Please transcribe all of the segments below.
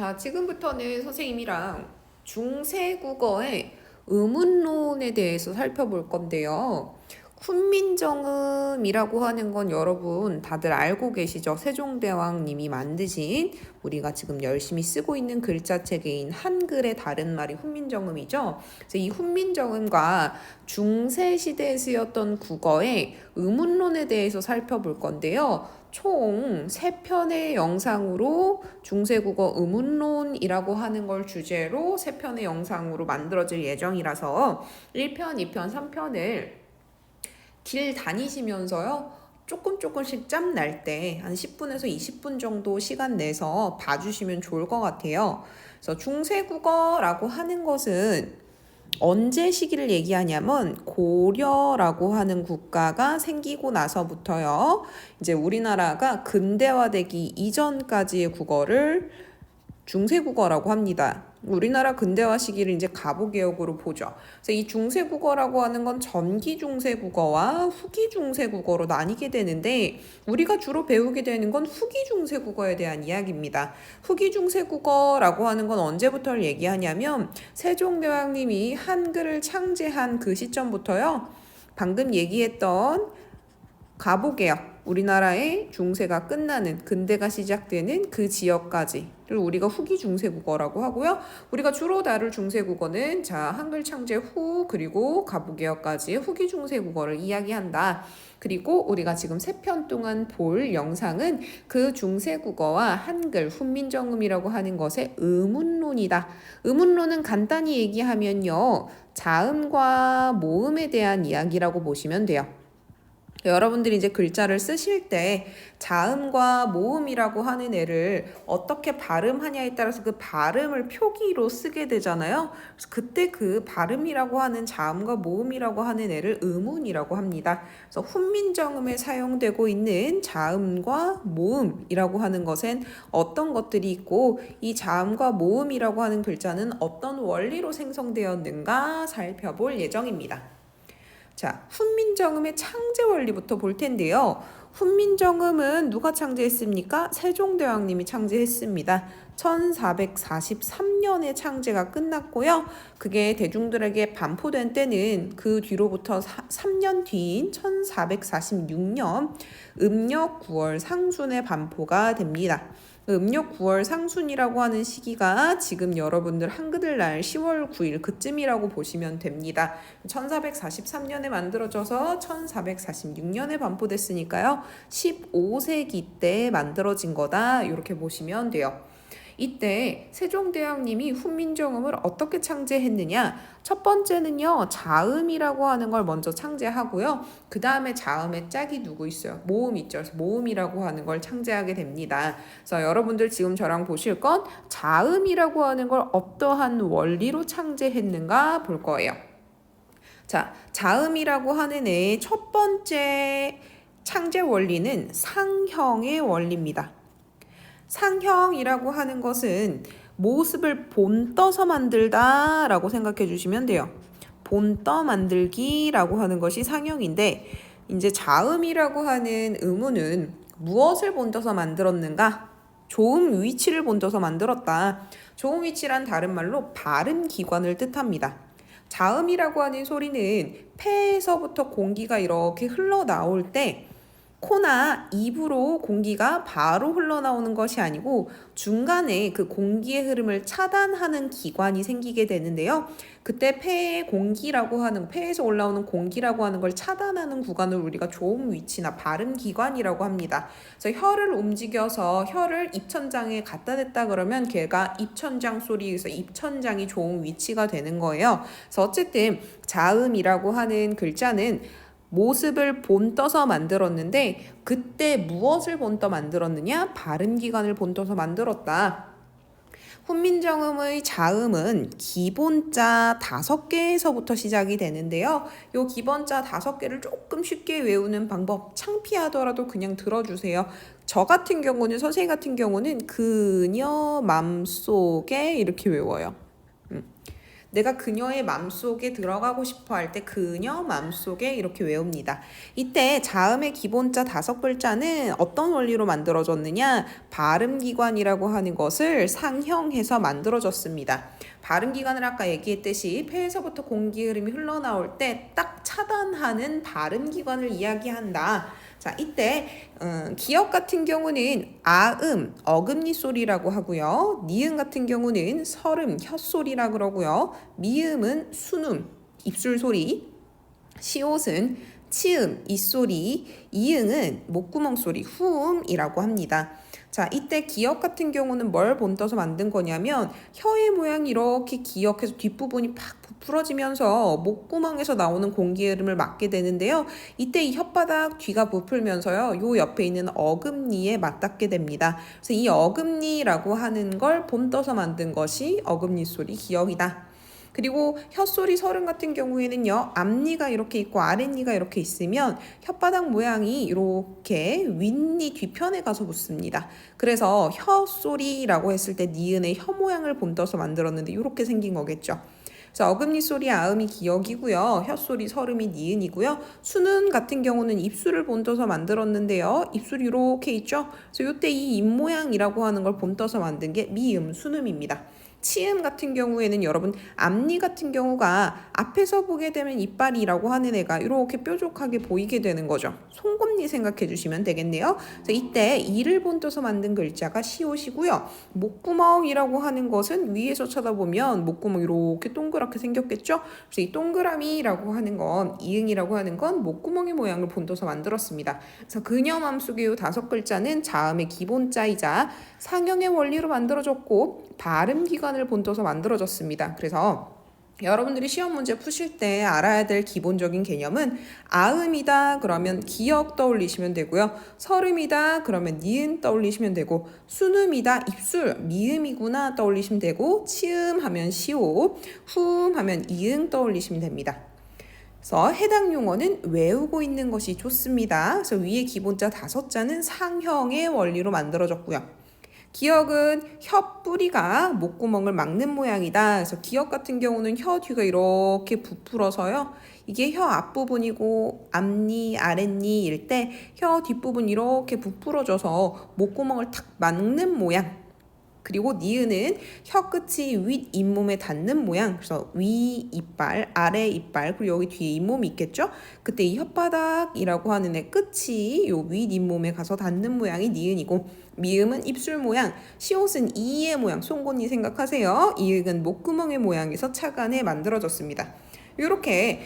자, 지금부터는 선생님이랑 중세 국어의 의문론에 대해서 살펴볼 건데요. 훈민정음이라고 하는 건 여러분 다들 알고 계시죠? 세종대왕님이 만드신 우리가 지금 열심히 쓰고 있는 글자체계인 한글의 다른 말이 훈민정음이죠. 그래서 이 훈민정음과 중세 시대에 쓰였던 국어의 의문론에 대해서 살펴볼 건데요. 총 세편의 영상으로 중세국어 의문론이라고 하는 걸 주제로 세편의 영상으로 만들어질 예정이라서 1편, 2편, 3편을 길 다니시면서요. 조금 조금씩 짬 날 때 한 10분에서 20분 정도 시간 내서 봐주시면 좋을 것 같아요. 그래서 중세국어라고 하는 것은 언제 시기를 얘기하냐면 고려라고 하는 국가가 생기고 나서부터요. 이제 우리나라가 근대화되기 이전까지의 국어를 중세국어라고 합니다. 우리나라 근대화 시기를 이제 가보개혁으로 보죠. 그래서 이 중세국어라고 하는 건 전기 중세국어와 후기 중세국어로 나뉘게 되는데 우리가 주로 배우게 되는 건 후기 중세국어에 대한 이야기입니다. 후기 중세국어라고 하는 건 언제부터를 얘기하냐면 세종대왕님이 한글을 창제한 그 시점부터요. 방금 얘기했던 가보개혁 우리나라의 중세가 끝나는 근대가 시작되는 그 지역까지를 우리가 후기 중세국어라고 하고요. 우리가 주로 다룰 중세국어는 자 한글 창제 후 그리고 가부개혁까지의 후기 중세국어를 이야기한다. 그리고 우리가 지금 세 편 동안 볼 영상은 그 중세국어와 한글 훈민정음이라고 하는 것의 의문론이다. 의문론은 간단히 얘기하면요. 자음과 모음에 대한 이야기라고 보시면 돼요. 여러분들이 이제 글자를 쓰실 때 자음과 모음이라고 하는 애를 어떻게 발음하냐에 따라서 그 발음을 표기로 쓰게 되잖아요. 그래서 그때 그 발음이라고 하는 자음과 모음이라고 하는 애를 의문이라고 합니다. 그래서 훈민정음에 사용되고 있는 자음과 모음이라고 하는 것엔 어떤 것들이 있고 이 자음과 모음이라고 하는 글자는 어떤 원리로 생성되었는가 살펴볼 예정입니다. 자, 훈민정음의 창제 원리부터 볼 텐데요. 훈민정음은 누가 창제했습니까? 세종대왕님이 창제했습니다. 1443년에 창제가 끝났고요. 그게 대중들에게 반포된 때는 그 뒤로부터 3년 뒤인 1446년 음력 9월 상순에 반포가 됩니다. 음력 9월 상순이라고 하는 시기가 지금 여러분들 한글날 10월 9일 그쯤이라고 보시면 됩니다. 1443년에 만들어져서 1446년에 반포됐으니까요. 15세기 때 만들어진 거다. 이렇게 보시면 돼요. 이때 세종대왕님이 훈민정음을 어떻게 창제했느냐? 첫 번째는요, 자음이라고 하는 걸 먼저 창제하고요. 그 다음에 자음의 짝이 누구 있어요? 모음 있죠. 그래서 모음이라고 하는 걸 창제하게 됩니다. 그래서 여러분들 지금 저랑 보실 건 자음이라고 하는 걸 어떠한 원리로 창제했는가 볼 거예요. 자, 자음이라고 하는 애의 첫 번째 창제 원리는 상형의 원리입니다. 상형이라고 하는 것은 모습을 본떠서 만들다 라고 생각해 주시면 돼요. 본떠 만들기라고 하는 것이 상형인데 이제 자음이라고 하는 의문은 무엇을 본떠서 만들었는가? 좋은 위치를 본떠서 만들었다. 좋은 위치란 다른 말로 바른 기관을 뜻합니다. 자음이라고 하는 소리는 폐에서부터 공기가 이렇게 흘러나올 때 코나 입으로 공기가 바로 흘러나오는 것이 아니고 중간에 그 공기의 흐름을 차단하는 기관이 생기게 되는데요. 그때 폐의 공기라고 하는 폐에서 올라오는 공기라고 하는 걸 차단하는 구간을 우리가 좋은 위치나 바른 기관이라고 합니다. 그래서 혀를 움직여서 혀를 입천장에 갖다 댔다 그러면 걔가 입천장 소리에서 입천장이 좋은 위치가 되는 거예요. 그래서 어쨌든 자음이라고 하는 글자는 모습을 본떠서 만들었는데 그때 무엇을 본떠 만들었느냐? 바른 기관을 본떠서 만들었다. 훈민정음의 자음은 기본자 다섯 개에서부터 시작이 되는데요. 요 기본자 다섯 개를 조금 쉽게 외우는 방법 창피하더라도 그냥 들어주세요. 저 같은 경우는 선생님 같은 경우는 그녀 맘속에 이렇게 외워요. 음. 내가 그녀의 맘속에 들어가고 싶어 할 때 그녀 맘속에 이렇게 외웁니다. 이때 자음의 기본자 다섯 글자는 어떤 원리로 만들어졌느냐? 발음기관이라고 하는 것을 상형해서 만들어졌습니다. 발음기관을 아까 얘기했듯이 폐에서부터 공기 흐름이 흘러나올 때 딱 차단하는 발음기관을 이야기한다. 자, 이때 음, 기역 같은 경우는 아음, 어금니 소리라고 하고요. 니은 같은 경우는 설음, 혀소리라 그러고요. 미음은 순음, 입술 소리. 시옷은 치음, 입소리. 이응은 목구멍 소리, 후음이라고 합니다. 자, 이때 기역 같은 경우는 뭘 본떠서 만든 거냐면 혀의 모양이 이렇게 기역해서 뒷부분이 팍 부풀어지면서 목구멍에서 나오는 공기 흐름을 막게 되는데요. 이때 이 혓바닥 뒤가 부풀면서요. 요 옆에 있는 어금니에 맞닿게 됩니다. 그래서 이 어금니라고 하는 걸 본떠서 만든 것이 어금니 소리 기역이다. 그리고 혀소리 서른 같은 경우에는요, 앞니가 이렇게 있고 아랫니가 이렇게 있으면 혓바닥 모양이 이렇게 윗니 뒤편에 가서 붙습니다. 그래서 혀소리라고 했을 때 니은의 혀 모양을 본떠서 만들었는데 이렇게 생긴 거겠죠. 그래서 어금니 소리 아음이 기역이고요. 혀소리 설음이 니은이고요. 수는 같은 경우는 입술을 본떠서 만들었는데요. 입술이 이렇게 있죠. 그래서 이때 이 입 모양이라고 하는 걸 본떠서 만든 게 미음, 순음입니다. 치음 같은 경우에는 여러분 앞니 같은 경우가 앞에서 보게 되면 이빨이라고 하는 애가 이렇게 뾰족하게 보이게 되는 거죠. 송곳니 생각해 주시면 되겠네요. 그래서 이때 이를 본떠서 만든 글자가 시옷이고요. 목구멍이라고 하는 것은 위에서 쳐다보면 목구멍 이렇게 동그랗게 생겼겠죠. 그래서 이 동그라미라고 하는 건 이응이라고 하는 건 목구멍의 모양을 본떠서 만들었습니다. 그래서 그녀 맘속의 요 다섯 글자는 자음의 기본자이자 상형의 원리로 만들어졌고 발음 기관 을 본떠서 만들어졌습니다. 그래서 여러분들이 시험 문제 푸실 때 알아야 될 기본적인 개념은 아음이다 그러면 기역 떠올리시면 되고요. 설음이다 그러면 니은 떠올리시면 되고 순음이다 입술 미음이구나 떠올리시면 되고 치음 하면 시오 후음 하면 이응 떠올리시면 됩니다. 그래서 해당 용어는 외우고 있는 것이 좋습니다. 그래서 위에 기본자 다섯 자는 상형의 원리로 만들어졌고요. 기역은 혀 뿌리가 목구멍을 막는 모양이다. 그래서 기역 같은 경우는 혀 뒤가 이렇게 부풀어서요. 이게 혀 앞부분이고 앞니, 아랫니일 때 혀 뒷부분 이렇게 부풀어져서 목구멍을 탁 막는 모양. 그리고 니은은 혀 끝이 윗 잇몸에 닿는 모양. 그래서 위 이빨, 아래 이빨, 그리고 여기 뒤에 잇몸이 있겠죠? 그때 이 혓바닥이라고 하는 애 끝이 요 윗 잇몸에 가서 닿는 모양이 니은이고 미음은 입술 모양, 시옷은 이의 모양, 송곳니 생각하세요. 이응은 목구멍의 모양에서 차간에 만들어졌습니다. 이렇게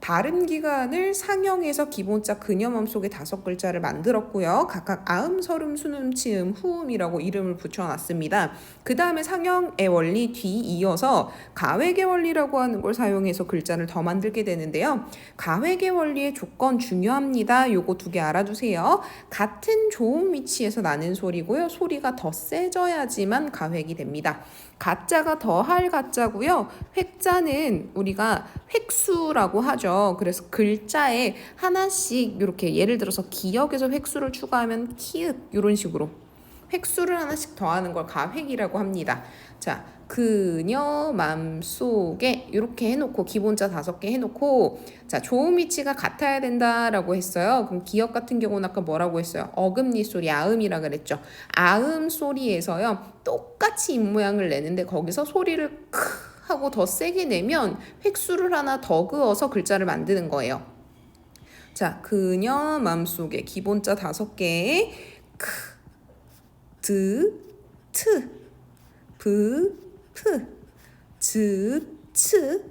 발음 기간을 상형해서 기본자 근염음 속에 다섯 글자를 만들었고요. 각각 아음, 설음, 순음, 치음, 후음이라고 이름을 붙여놨습니다. 그 다음에 상형의 원리 뒤 이어서 가회계 원리라고 하는 걸 사용해서 글자를 더 만들게 되는데요. 가회계 원리의 조건 중요합니다. 요거 두 개 알아두세요. 같은 좋은 위치에서 나는 소리고요. 소리가 더 세져야지만 가획이 됩니다. 가짜가 더할 가짜고요. 획자는 우리가 획수라고 하죠. 그래서 글자에 하나씩 이렇게 예를 들어서 기역에서 획수를 추가하면 키읔 이런 식으로 획수를 하나씩 더하는 걸 가획이라고 합니다. 자, 그녀 맘속에 이렇게 해놓고 기본자 다섯 개 해놓고 자 좋은 위치가 같아야 된다라고 했어요. 그럼 기억 같은 경우는 아까 뭐라고 했어요? 어금니 소리 아음이라 그랬죠. 아음 소리에서요 똑같이 입 모양을 내는데 거기서 소리를 크 하고 더 세게 내면 획수를 하나 더 그어서 글자를 만드는 거예요. 자 그녀 맘속에 기본자 다섯 개에 크, 드, 트, 브, 프, 즈, 츠,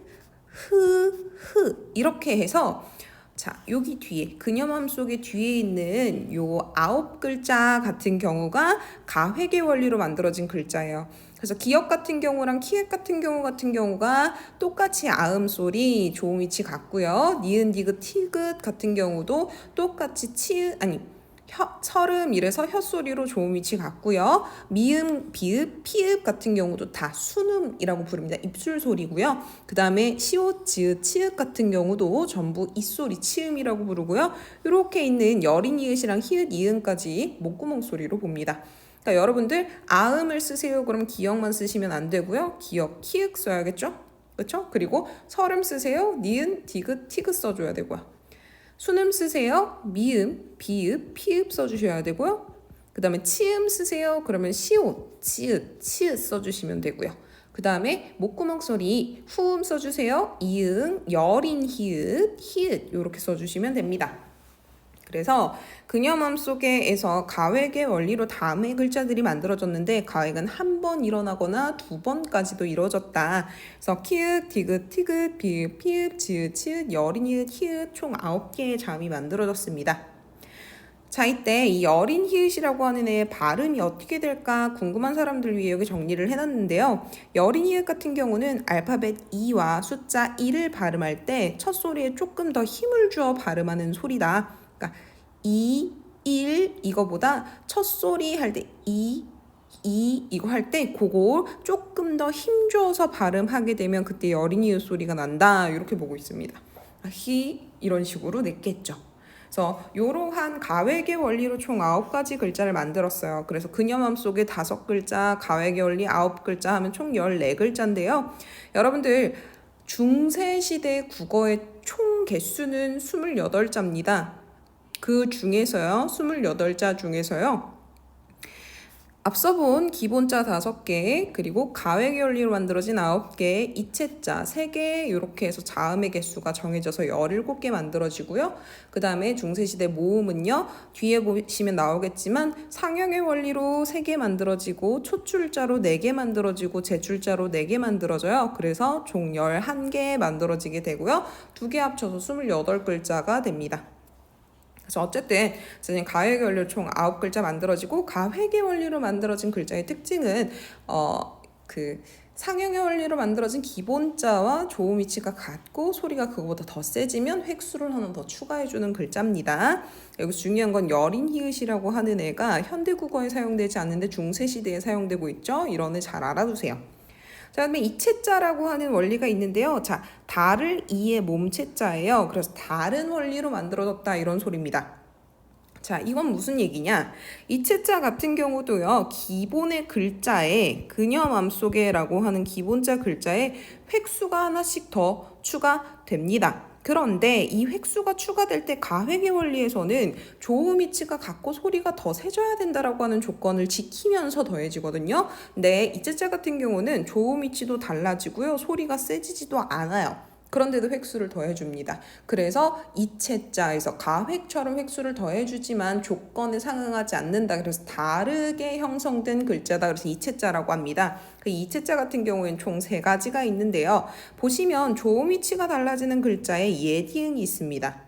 흐, 흐 이렇게 해서 자 여기 뒤에 그녀맘 속에 뒤에 있는 요 아홉 글자 같은 경우가 가회계 원리로 만들어진 글자예요. 그래서 기역 같은 경우랑 키읔 같은 경우 같은 경우가 똑같이 아음 소리 좋은 위치 같고요. 니은 디귿 티귿 같은 경우도 똑같이 치읓 아니 혀, 설음 이래서 혀소리로 좋은 위치 같고요. 미음, 비읍, 피읍 같은 경우도 다 순음이라고 부릅니다. 입술 소리고요. 그 다음에 시옷, 지읒, 치읓 같은 경우도 전부 입소리, 치음이라고 부르고요. 이렇게 있는 여린 이읒이랑 히읗, 이응까지 목구멍 소리로 봅니다. 그러니까 여러분들 아음을 쓰세요. 그럼 기역만 쓰시면 안 되고요. 기역, 키읔 써야겠죠? 그렇죠? 그리고 설음 쓰세요. 니은, 디귿, 티귿 써줘야 되고요. 순음 쓰세요. 미음, 비읍, 피읍 써주셔야 되고요. 그 다음에 치음 쓰세요. 그러면 시옷, 치읓, 치읓 써주시면 되고요. 그 다음에 목구멍 소리 후음 써주세요. 이응, 여린 히읗, 히읗 이렇게 써주시면 됩니다. 그래서 그녀 맘 속에에서 가획의 원리로 다음의 글자들이 만들어졌는데 가획은 한 번 일어나거나 두 번까지도 이루어졌다. 그래서 키읔, 디귿, 티귿, 비읍, 피읍, 지읒, 치읒, 여린 히읗, 히읗 총 아홉 개의 자음이 만들어졌습니다. 자, 이때 이 어린 히읗이라고 하는 애의 발음이 어떻게 될까 궁금한 사람들 위해 여기 정리를 해놨는데요. 여린 히읗 같은 경우는 알파벳 2와 숫자 1을 발음할 때 첫 소리에 조금 더 힘을 주어 발음하는 소리다. 그러니까 2, 1 이거보다 첫 소리 할때 2, 2 이거 할 때 그거 조금 더 힘 줘서 발음하게 되면 그때 히읗 소리가 난다. 이렇게 보고 있습니다. 아, 히 이런 식으로 냈겠죠. 그래서 이러한 가획의 원리로 총 아홉 가지 글자를 만들었어요. 그래서 그녀 맘 속에 다섯 글자, 가획의 원리 아홉 글자 하면 총 열네 글자인데요. 여러분들 중세 시대 국어의 총 개수는 28자입니다. 그 중에서요. 28자 중에서요. 앞서 본 기본자 5개, 그리고 가획의 원리로 만들어진 9개, 이체자 3개 이렇게 해서 자음의 개수가 정해져서 17개 만들어지고요. 그 다음에 중세시대 모음은요. 뒤에 보시면 나오겠지만 상형의 원리로 3개 만들어지고 초출자로 4개 만들어지고 제출자로 4개 만들어져요. 그래서 총 11개 만들어지게 되고요. 두 개 합쳐서 28글자가 됩니다. 그래서 어쨌든 선생님 가획의 원리로 총 아홉 글자 만들어지고 가획의 원리로 만들어진 글자의 특징은 어 그 상형의 원리로 만들어진 기본자와 조음 위치가 같고 소리가 그거보다 더 세지면 획수를 하나 더 추가해주는 글자입니다. 여기서 중요한 건 여린 히읗이라고 하는 애가 현대 국어에 사용되지 않는데 중세 시대에 사용되고 있죠. 이런 애 잘 알아두세요. 자, 그다음에 이체자라고 하는 원리가 있는데요. 자, 달을 이의 몸체자예요. 그래서 다른 원리로 만들어졌다 이런 소리입니다. 자, 이건 무슨 얘기냐? 이체자 같은 경우도요, 기본의 글자에 그녀 맘 속에 라고 하는 기본자 글자에 획수가 하나씩 더 추가됩니다. 그런데 이 획수가 추가될 때 가획의 원리에서는 조음 위치가 같고 소리가 더 세져야 된다라고 하는 조건을 지키면서 더해지거든요. 근데 이제자 같은 경우는 조음 위치도 달라지고요. 소리가 세지지도 않아요. 그런데도 획수를 더해줍니다. 그래서 이체자에서 가획처럼 획수를 더해주지만 조건에 상응하지 않는다. 그래서 다르게 형성된 글자다. 그래서 이체자라고 합니다. 그 이체자 같은 경우에는 총 세 가지가 있는데요. 보시면 조음 위치가 달라지는 글자에 예디응이 있습니다.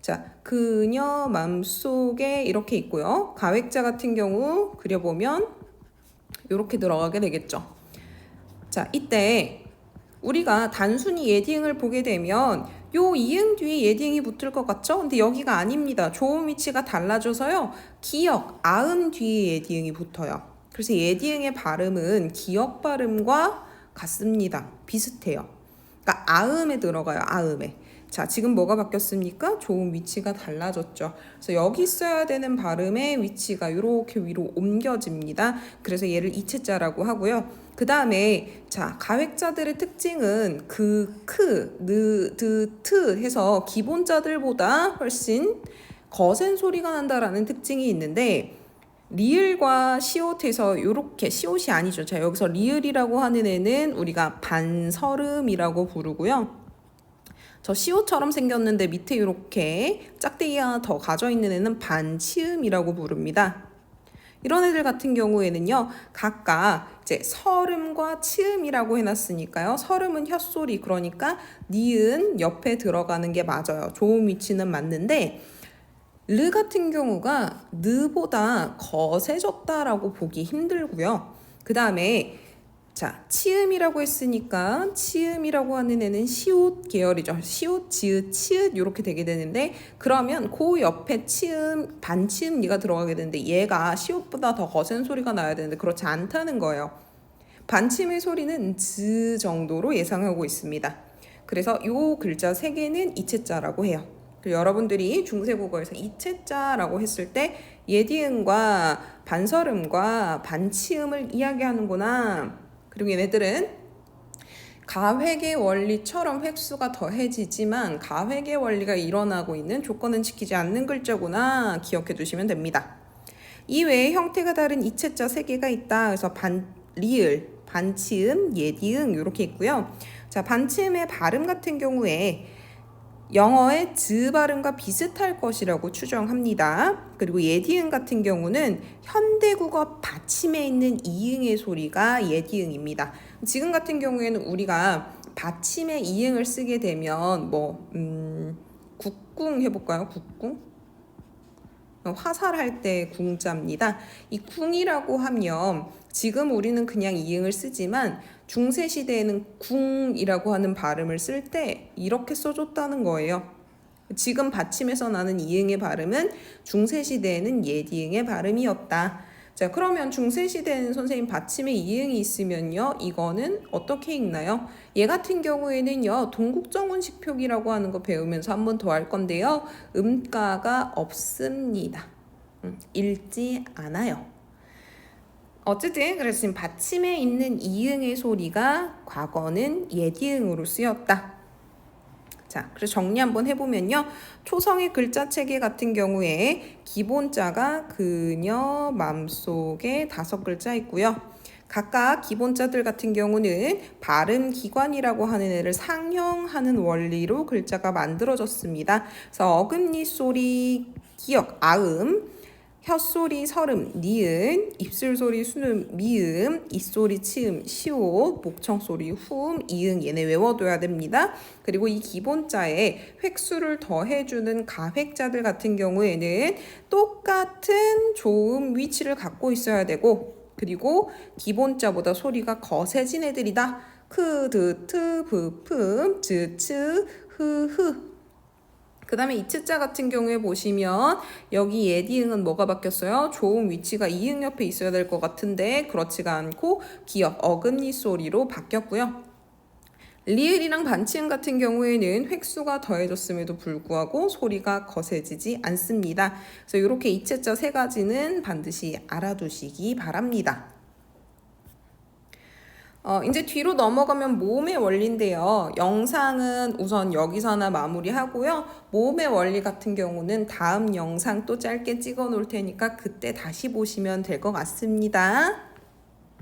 자, 그녀 맘속에 이렇게 있고요. 가획자 같은 경우 그려보면 이렇게 들어가게 되겠죠. 자, 이때 우리가 단순히 예딩을 보게 되면 요 이응 뒤에 예딩이 붙을 것 같죠? 근데 여기가 아닙니다. 조음 위치가 달라져서요. 기역, 아음 뒤에 예딩이 붙어요. 그래서 예딩의 발음은 기역 발음과 같습니다. 비슷해요. 그러니까 아음에 들어가요. 아음에. 자, 지금 뭐가 바뀌었습니까? 조음 위치가 달라졌죠. 그래서 여기 써야 되는 발음의 위치가 이렇게 위로 옮겨집니다. 그래서 얘를 이체자라고 하고요. 그 다음에 자 가획자들의 특징은 그, 크, 느, 드, 트 해서 기본자들보다 훨씬 거센 소리가 난다라는 특징이 있는데 리을과 시옷에서 이렇게 시옷이 아니죠. 자 여기서 리을이라고 하는 애는 우리가 반설음이라고 부르고요. 저 시옷처럼 생겼는데 밑에 이렇게 짝대기가 더 가져 있는 애는 반치음이라고 부릅니다. 이런 애들 같은 경우에는요, 각각 이제 설음과 치음이라고 해놨으니까요. 설음은 혀소리, 그러니까 니은 옆에 들어가는 게 맞아요. 조음 위치는 맞는데, 르 같은 경우가 느보다 거세졌다라고 보기 힘들고요. 그 다음에 자, 치음이라고 했으니까 치음이라고 하는 애는 시옷 계열이죠. 시옷, 지읒, 치읒 이렇게 되게 되는데 그러면 그 옆에 치음, 반치음니가 들어가게 되는데 얘가 시옷보다 더 거센 소리가 나야 되는데 그렇지 않다는 거예요. 반치음의 소리는 즈 정도로 예상하고 있습니다. 그래서 이 글자 세 개는 이체자라고 해요. 여러분들이 중세국어에서 이체자라고 했을 때 예디음과 반설음과 반치음을 이야기하는구나 그리고 얘네들은 가획의 원리처럼 획수가 더해지지만 가획의 원리가 일어나고 있는 조건은 지키지 않는 글자구나 기억해 두시면 됩니다. 이외에 형태가 다른 이체자 세 개가 있다. 그래서 반 리을, 반치음, 예디응 이렇게 있고요. 자, 반치음의 발음 같은 경우에 영어의 즈 발음과 비슷할 것이라고 추정합니다. 그리고 예디응 같은 경우는 현대국어 받침에 있는 이응의 소리가 예디응입니다. 지금 같은 경우에는 우리가 받침에 이응을 쓰게 되면 뭐 음, 국궁 해볼까요? 국궁? 화살할 때 궁자입니다. 이 궁이라고 하면 지금 우리는 그냥 이응을 쓰지만 중세 시대에는 궁이라고 하는 발음을 쓸 때 이렇게 써줬다는 거예요. 지금 받침에서 나는 이응의 발음은 중세 시대에는 예디응의 발음이었다. 자, 그러면 중세 시대에는 선생님 받침에 이응이 있으면요. 이거는 어떻게 읽나요? 얘 같은 경우에는요. 동국정운식 표기라고 하는 거 배우면서 한 번 더 할 건데요. 음가가 없습니다. 음, 읽지 않아요. 어쨌든 그래서 지금 받침에 있는 이응의 소리가 과거는 예디응으로 쓰였다. 자, 그래서 정리 한번 해보면요. 초성의 글자 체계 같은 경우에 기본자가 그녀 맘속에 다섯 글자 있고요. 각각 기본자들 같은 경우는 발음 기관이라고 하는 애를 상형하는 원리로 글자가 만들어졌습니다. 그래서 어금니 소리 기억 아음 혀소리 설음 니은 입술소리 순음 미음 입소리 치음 시옷 목청소리 후음 이응 얘네 외워둬야 됩니다. 그리고 이 기본자에 획수를 더해주는 가획자들 같은 경우에는 똑같은 조음 위치를 갖고 있어야 되고 그리고 기본자보다 소리가 거세진 애들이다. 크, 드, 트, 브, 품, 즈, 츠, 흐, 흐. 그 다음에 이츠자 같은 경우에 보시면 여기 예디응은 뭐가 바뀌었어요? 조음 위치가 이응 옆에 있어야 될 것 같은데 그렇지가 않고 기억 어금니 소리로 바뀌었고요. 리을이랑 반치음 같은 경우에는 획수가 더해졌음에도 불구하고 소리가 거세지지 않습니다. 그래서 이렇게 이체자 세 가지는 반드시 알아두시기 바랍니다. 어, 이제 뒤로 넘어가면 모음의 원리인데요. 영상은 우선 여기서나 마무리하고요. 모음의 원리 같은 경우는 다음 영상 또 짧게 찍어 놓을 테니까 그때 다시 보시면 될 것 같습니다.